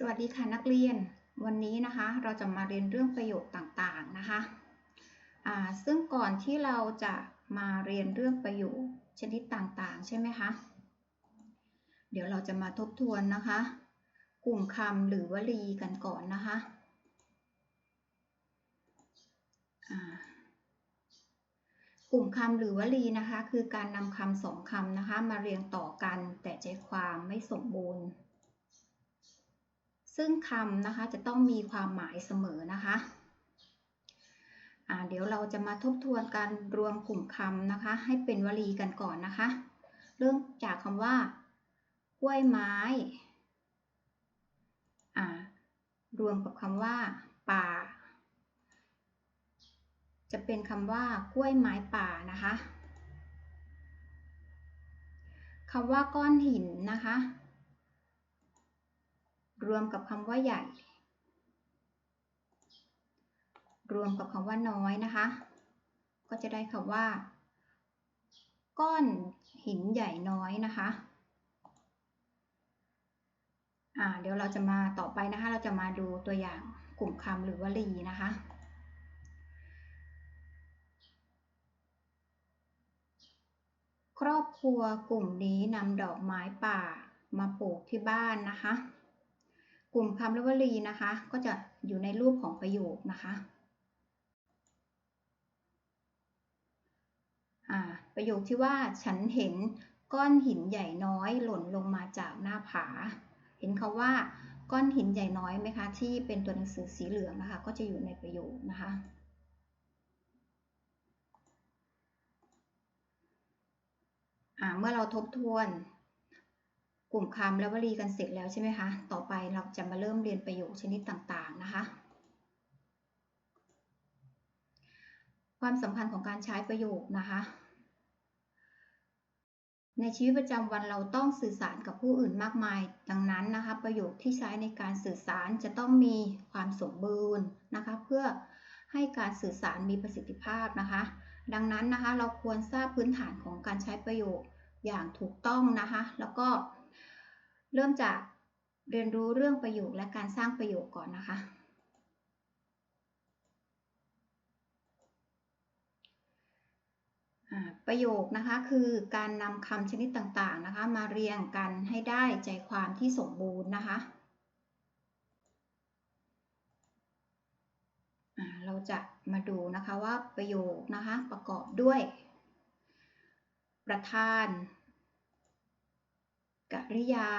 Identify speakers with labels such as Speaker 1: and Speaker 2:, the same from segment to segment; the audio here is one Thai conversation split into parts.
Speaker 1: สวัสดีค่ะนักเรียนวันนี้นะคะเราจะมาเรียนเรื่องประโยคต่างๆนะคะซึ่งก่อนที่เราจะมาเรียนเรื่องประโยคชนิดต่างๆ ใช่ไหมคะ เดี๋ยวเราจะมาทบทวนนะคะ กลุ่มคำหรือวลีกันก่อนนะคะกลุ่มคำหรือวลีนะคะ คือการนำคำสองคำนะคะ มาเรียงต่อกันแต่ใจความไม่สมบูรณ์ ซึ่งคำนะคะจะต้องมีความหมายเสมอนะคะเดี๋ยวเราจะมาทบทวนการรวมกลุ่มคำนะคะ ให้เป็นวลีกันก่อนนะคะ เริ่มจากคำว่ากล้วยไม้รวมกับคำว่า ป่า จะเป็นคำว่ากล้วยไม้ป่านะคะคำว่าก้อนหินนะคะ รวมกับคำว่าใหญ่ รวมกับคำว่าน้อยนะคะ ก็จะได้คำว่า ก้อนหินใหญ่น้อยนะคะอ่าเดี๋ยวเราจะมาต่อไปนะคะ เราจะมาดูตัวอย่างกลุ่มคำหรือวลีนะคะ ครอบครัวกลุ่มนี้นำดอกไม้ป่ามาปลูกที่บ้านนะคะ กลุ่มคำและวลีนะคะ ก็จะอยู่ในรูปของประโยคนะคะประโยคที่ว่าฉันเห็นก้อนหินใหญ่น้อยหล่นลงมาจากหน้าผา เห็นเขาว่าก้อนหินใหญ่น้อยไหมคะ ที่เป็นตัวหนังสือสีเหลืองนะคะ ก็จะอยู่ในประโยคนะคะ เมื่อเราทบทวน กลุ่มคำและวลีกันเสร็จแล้วใช่ไหมคะ ต่อไปเราจะมาเริ่มเรียนประโยคชนิดต่างๆนะคะ ความสำคัญของการใช้ประโยคนะคะ ในชีวิตประจำวันเราต้องสื่อสารกับผู้อื่นมากมาย ดังนั้นนะคะ ประโยคที่ใช้ในการสื่อสารจะต้องมีความสมบูรณ์นะคะ เพื่อให้การสื่อสารมีประสิทธิภาพนะคะ ดังนั้นนะคะ เราควรทราบพื้นฐานของการใช้ประโยคอย่างถูกต้องนะคะ แล้วก็ เริ่มจากเรียนรู้เรื่องประโยคและการสร้างประโยคก่อนนะคะ ประโยคนะคะคือการนำคำชนิดต่างๆนะคะ มาเรียงกันให้ได้ใจความที่สมบูรณ์นะคะ เราจะมาดูนะคะว่าประโยคนะคะประกอบด้วย ประธาน กริยา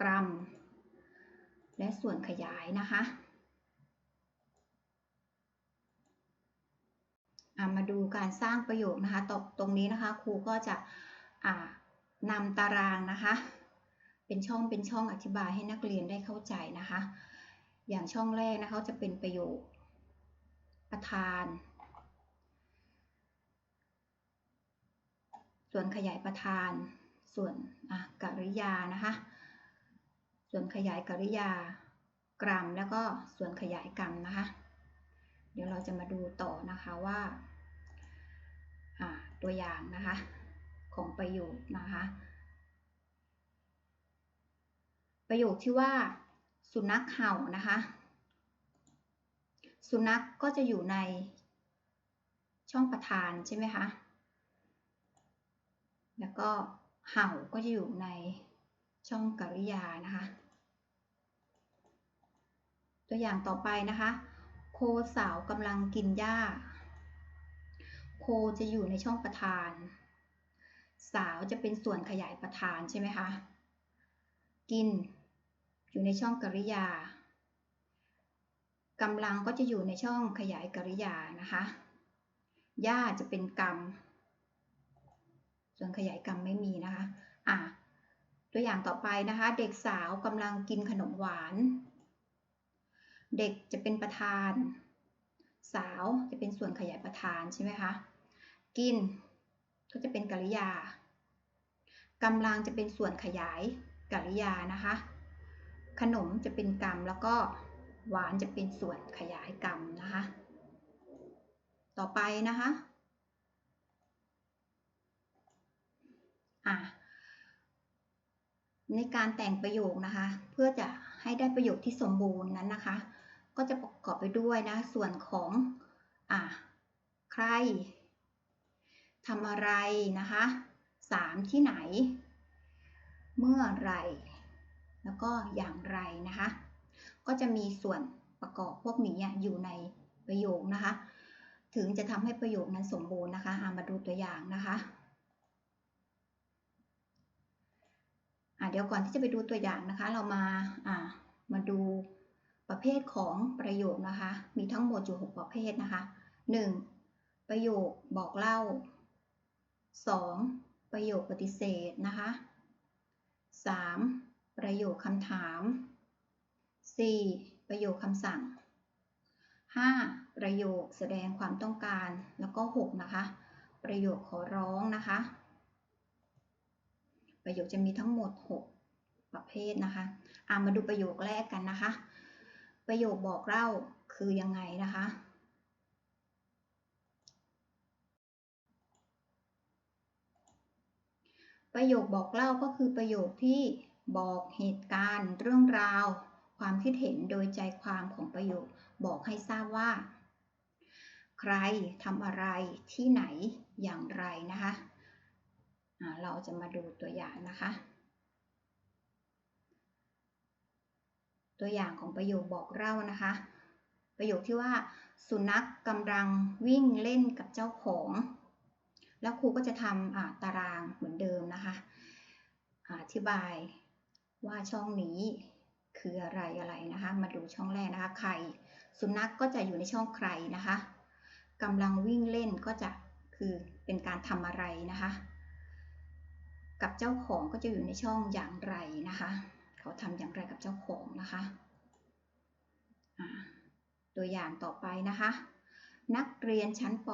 Speaker 1: กรัม และส่วนขยายนะคะมาดูการสร้างประโยคนะคะตตรงนี้นะคะครูก็จะนำตารางนะคะ เป็นช่องเป็นช่องอธิบายให้นักเรียนได้เข้าใจนะคะ อย่างช่องแรกนะคะจะเป็นประโยคประธาน ส่วนขยายประธาน ส่วนกริยานะคะ ส่วนขยายกริยากรัมแล้วก็ส่วนขยายกรรมนะคะ เดี๋ยวเราจะมาดูต่อนะคะว่าตัวอย่างนะคะ ของประโยคนะคะ ประโยคที่ว่าสุนัขเห่านะคะ สุนัขกก็จะอยู่ในช่องประธานใช่ไหมคะ แล้วก็เห่าก็จะอยู่ในช่องกริยานะคะ ตัวอย่างต่อไปนะคะ โคสาวกำลังกินหญ้า โคจะอยู่ในช่องประธาน สาวจะเป็นส่วนขยายประธานใช่ไหมคะ กินอยู่ในช่องกริยากำลังก็จะอยู่ในช่องขยายกริยานะคะย่าจะเป็นกรรม ส่วนขยายกรรมไม่มีนะคะอะตัวอย่างต่อไปนะคะ เด็กสาวกำลังกินขนมหวาน เด็กจะเป็นประธาน สาวจะเป็นส่วนขยายประธานใช่ไหมคะกินก็จะเป็นกริยากำลังจะเป็นส่วนขยายกริยานะคะ ขนมจะเป็นกรรมแล้วก็หวานจะเป็นส่วนขยายกรรมนะคะ ต่อไปนะคะ อะในการแต่งประโยคนะคะ เพื่อจะให้ได้ประโยคที่สมบูรณ์นั้นนะคะ ก็จะประกอบไปด้วยนะ ส่วนของอ่าใครทำอะไรนะคะสามที่ไหน เมื่อไร แล้วก็อย่างไรนะคะ ก็จะมีส่วนประกอบพวกนี้อยู่ในประโยคนะคะ ถึงจะทำให้ประโยคนั้นสมบูรณ์นะคะามาดูตัวอย่างนะคะ เดี๋ยวก่อนที่จะไปดูตัวอย่างนะคะ เรามาามาดูประเภทของประโยคนะคะ มีทั้งหมดอยู่ 6 ประเภทนะคะ 1. ประโยคบอกเล่า 2. ประโยคปฏิเสธนะคะ 3. ประโยคคำถาม 4. ประโยคคำสั่ง 5. ประโยคแสดงความต้องการ แล้วก็ 6 นะคะ ประโยคขอร้องนะคะ ประโยคจะมีทั้งหมด 6 ประเภทนะคะามาดูประโยคแรกกันนะคะ ประโยคบอกเล่าคือยังไงนะคะ ประโยคบอกเล่าก็คือประโยคที่บอกเหตุการณ์เรื่องราว ความคิดเห็นโดยใจความของประโยคบอกให้ทราบว่า ใครทำอะไรที่ไหนอย่างไรนะคะ เราจะมาดูตัวอย่างนะคะตัวอย่างของประโยคบอกเล่านะคะ ประโยคที่ว่าสุนัขกกำลังวิ่งเล่นกับเจ้าของ แล้วครูก็จะทำตารางเหมือนเดิมนะคะอธิบายว่าช่องนี้คืออะไรอะไรนะคะ มาดูช่องแรกนะคะใคร สุนัขกก็จะอยู่ในช่องใครนะคะกำลังวิ่งเล่นก็จะคือเป็นการทำอะไรนะคะ กับเจ้าของก็จะอยู่ในช่องอย่างไรนะคะ เขาทำอย่างไรกับเจ้าของนะคะตัวอย่างต่อไปนะคะ นักเรียนชั้นป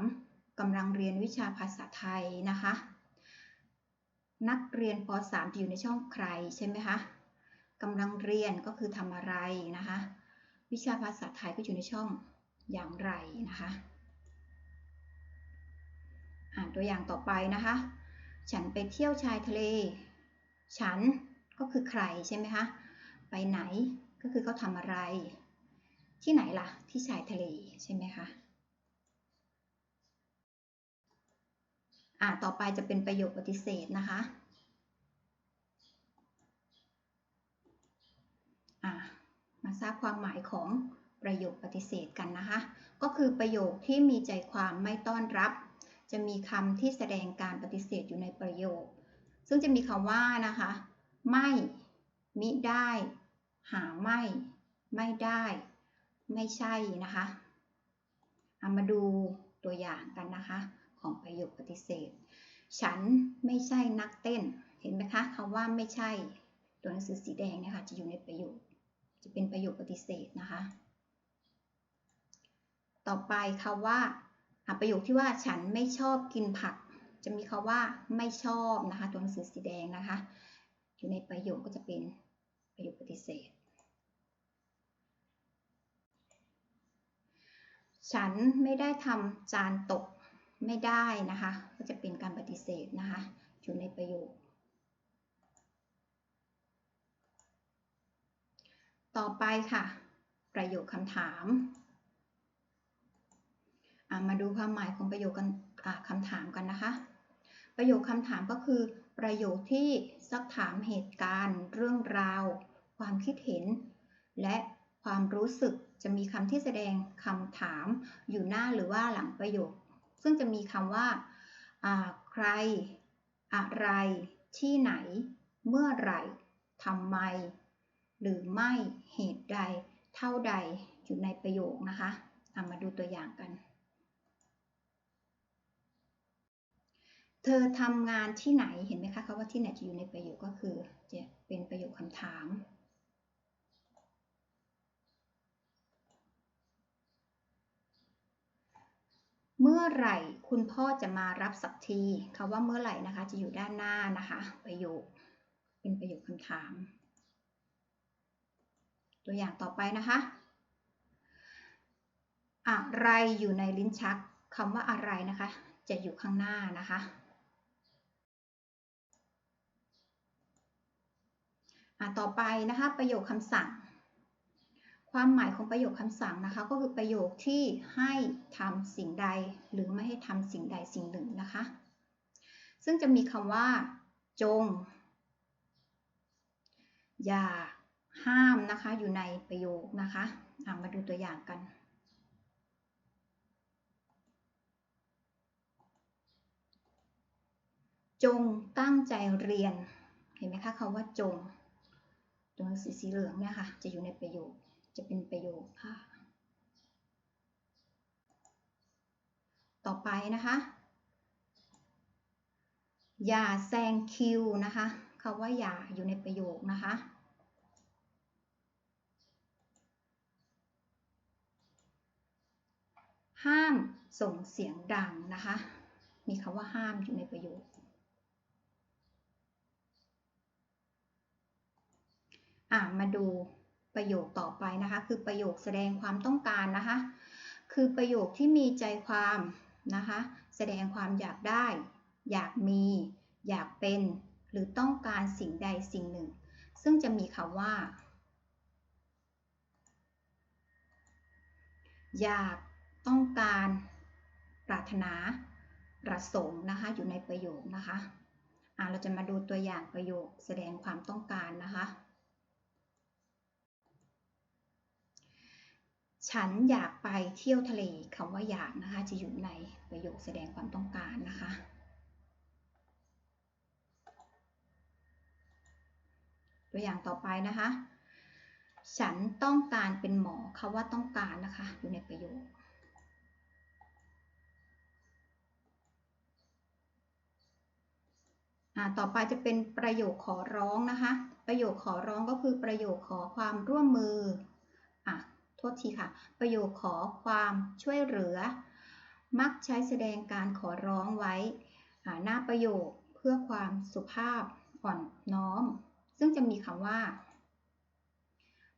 Speaker 1: .3 กำลังเรียนวิชาภาษาไทยนะคะ นักเรียนป .3 จะอยู่ในช่องใครใช่ไหมคะกำลังเรียนก็คือทำอะไรนะคะ วิชาภาษาไทยก็อยู่ในช่องอย่างไรนะคะ อ่านตัวอย่างต่อไปนะคะ ฉันไปเที่ยวชายทะเล ฉันก็คือใครใช่ไหมคะ ไปไหนก็คือเขาทำอะไร ที่ไหนล่ะ ที่ชายทะเลใช่ไหมคะอ่าต่อไปจะเป็นประโยคปฏิเสธนะคะมาทราบความหมายของประโยคปฏิเสธกันนะคะ ก็คือประโยคที่มีใจความไม่ต้อนรับ จะมีคำที่แสดงการปฏิเสธอยู่ในประโยค ซึ่งจะมีคำว่านะคะ ไม่ มิได้ หาไม่ ไม่ได้ ไม่ใช่นะคะเอามาดูตัวอย่างกันนะคะ ของประโยคปฏิเสธ ฉันไม่ใช่นักเต้น เห็นไหมคะคำว่าไม่ใช่ ตัวหนังสือสีแดงนะคะจะอยู่ในประโยค จะเป็นประโยคปฏิเสธนะคะ ต่อไปคาว่า ประโยคที่ว่าฉันไม่ชอบกินผัก จะมีคาว่าไม่ชอบนะคะ ตัวหนังสือสีแดงนะคะ อยู่ในประโยคก็จะเป็นประโยคปฏิเสธ ฉันไม่ได้ทำจานตกไม่ได้นะคะ ก็จะเป็นการปฏิเสธนะคะ อยู่ในประโยค ต่อไปค่ะ ประโยคคำถาม มาดูความหมายของประโยคคำถามกันนะคะ ประโยคคำถามก็คือ ประโยคที่ซักถามเหตุการณ์ เรื่องราว ความคิดเห็น และความรู้สึกจะมีคำที่แสดงคำถามอยู่หน้าหรือว่าหลังประโยค ซึ่งจะมีคำว่าใคร อะไร ที่ไหน เมื่อไหร่ทำไม หรือไม่เหตุใด เท่าใดอยู่ในประโยคนะคะามาดูตัวอย่างกัน เธอทำงานที่ไหนเห็นไหมคะคำว่าที่ไหนจะอยู่ในประโยคก็คือจะเป็นประโยคคำถาม เมื่อไหร่คุณพ่อจะมารับสักทีคำว่าเมื่อไหร่นะคะ จะอยู่ด้านหน้านะคะ ประโยคเป็นประโยคคำถาม ตัวอย่างต่อไปนะคะอะไรอยู่ในลิ้นชักคำว่าอะไรนะคะ จะอยู่ข้างหน้านะคะ อะ ต่อไปนะคะประโยคคำสั่ง ความหมายของประโยคคำสั่งนะคะก็คือประโยคที่ให้ทำสิ่งใด หรือไม่ให้ทำสิ่งใดสิ่งหนึ่งนะคะ ซึ่งจะมีคำว่า จง อย่าห้ามนะคะอยู่ในประโยคนะคะะมาดูตัวอย่างกันจงตั้งใจเรียน เห็นไหมคะคำว่าจง ตัวหนังสือสีเหลืองเนี่ยค่ะ จะอยู่ในประโยค จะเป็นประโยคค่ะ ต่อไปนะคะ อย่าแซงคิวนะคะคำว่าอย่าอยู่ในประโยคนะคะ ห้ามส่งเสียงดังนะคะ มีคำว่าห้ามอยู่ในประโยค อ่ามาดูประโยคต่อไปนะคะ คือประโยคแสดงความต้องการนะคะ คือประโยคที่มีใจความนะคะ แสดงความอยากได้ อยากมี อยากเป็น หรือต้องการสิ่งใดสิ่งหนึ่ง ซึ่งจะมีคำว่า อยากต้องการ ปรารถนา ประสงค์นะคะ อยู่ในประโยคนะคะอ่าเราจะมาดูตัวอย่างประโยคแสดงความต้องการนะคะ ฉันอยากไปเที่ยวทะเลคำว่าอยากนะคะ จะอยู่ในประโยคแสดงความต้องการนะคะ ตัวอย่างต่อไปนะคะ ฉันต้องการเป็นหมอคำว่าต้องการนะคะ อยู่ในประโยคต่อไปจะเป็นประโยคขอร้องนะคะ ประโยคขอร้องก็คือประโยคขอความร่วมมือ โทษทีค่ะ ประโยคขอความช่วยเหลือ มักใช้แสดงการขอร้องไว้หน้าประโยคเพื่อความสุภาพอ่อนน้อม ซึ่งจะมีคำว่า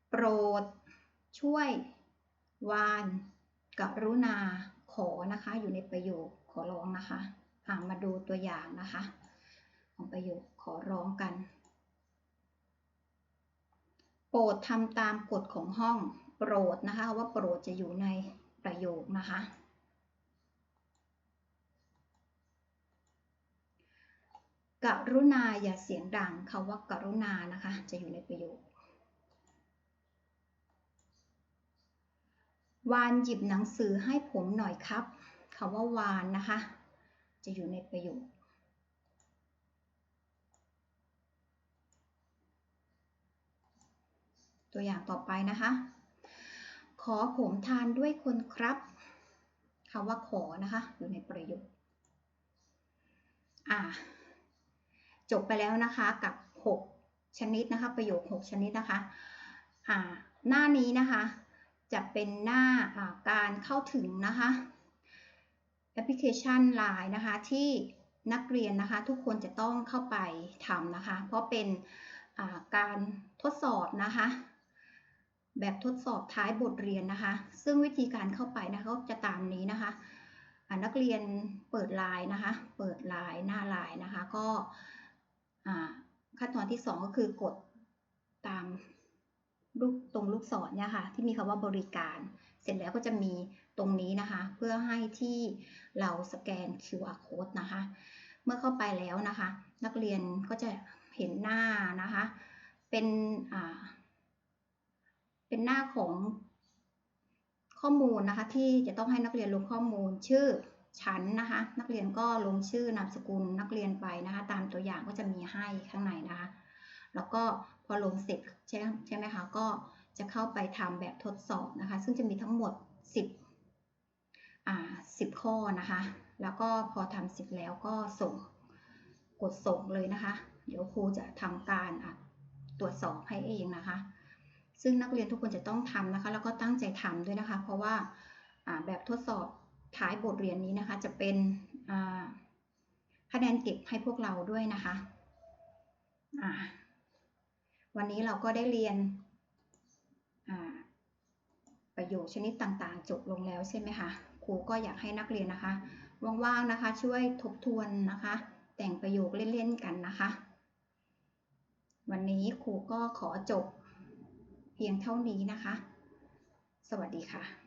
Speaker 1: โปรด ช่วย วาน กรุณา ขอนะคะ อยู่ในประโยคขอร้องนะคะมาดูตัวอย่างนะคะ ของประโยคขอร้องกัน โปรดทำตามกฎของห้อง โปรดนะคะว่าโปรดจะอยู่ในประโยคนะคะ กรุณาอย่าเสียงดังคาว่ากรุณานะคะ จะอยู่ในประโยค วานหยิบหนังสือให้ผมหน่อยครับคาว่าวานนะคะ จะอยู่ในประโยคตัวอย่างต่อไปนะคะ ขอผมทานด้วยคนครับคำว่าขอนะคะ อยู่ในประโยคอ่าจบไปแล้วนะคะกับ 6 ชนิดนะคะ ประโยค 6 ชนิดนะคะอ่าหน้านี้นะคะ จะเป็นหน้าการเข้าถึงนะคะแอปพลิเคชัน Line นะคะ ที่นักเรียนนะคะ ทุกคนจะต้องเข้าไปทำนะคะ เพราะเป็นการทดสอบนะคะ แบบทดสอบท้ายบทเรียนนะคะ ซึ่งวิธีการเข้าไปนะคะจะตามนี้นะคะนักเรียนเปิดไลน์นะคะ เปิดไลน์หน้าไลน์นะคะ ก็ขั้นตอนที่ 2 ก็คือกดตามรูปตรงลูกศรเนี่ยค่ะ ที่มีคำว่าบริการ เสร็จแล้วก็จะมีตรงนี้นะคะ เพื่อให้ที่เราสแกน QR code นะคะ เมื่อเข้าไปแล้วนะคะ นักเรียนก็จะเห็นหน้านะคะ เป็นอ่า เป็นหน้าของข้อมูลนะคะ ที่จะต้องให้นักเรียนลงข้อมูลชื่อชั้นนะคะ นักเรียนก็ลงชื่อนามสกุลนักเรียนไปนะคะ ตามตัวอย่างก็จะมีให้ข้างในนะคะ แล้วก็พอลงเสร็จใช่ใช่ไหมคะก็จะเข้าไปทำแบบทดสอบนะคะ ซึ่งจะมีทั้งหมด 10อ่า10 ข้อนะคะ แล้วก็พอทำเสร็จแล้วก็ส่งกดส่งเลยนะคะ เดี๋ยวครูจะทำการตรวจสอบให้เองนะคะ ซึ่งนักเรียนทุกคนจะต้องทำนะคะ แล้วก็ตั้งใจทำด้วยนะคะ เพราะว่าแบบทดสอบท้ายบทเรียนนี้นะคะ จะเป็นคะแนนเก็บให้พวกเราด้วยนะคะวันนี้เราก็ได้เรียนประโยคชนิดต่างๆ จบลงแล้วใช่ไหมคะครูก็อยากให้นักเรียนนะคะว่างๆนะคะ ช่วยทบทวนนะคะ แต่งประโยคเล่นๆกันนะคะ วันนี้ครูก็ขอจบ พียงเท่านี้นะคะ สวัสดีค่ะ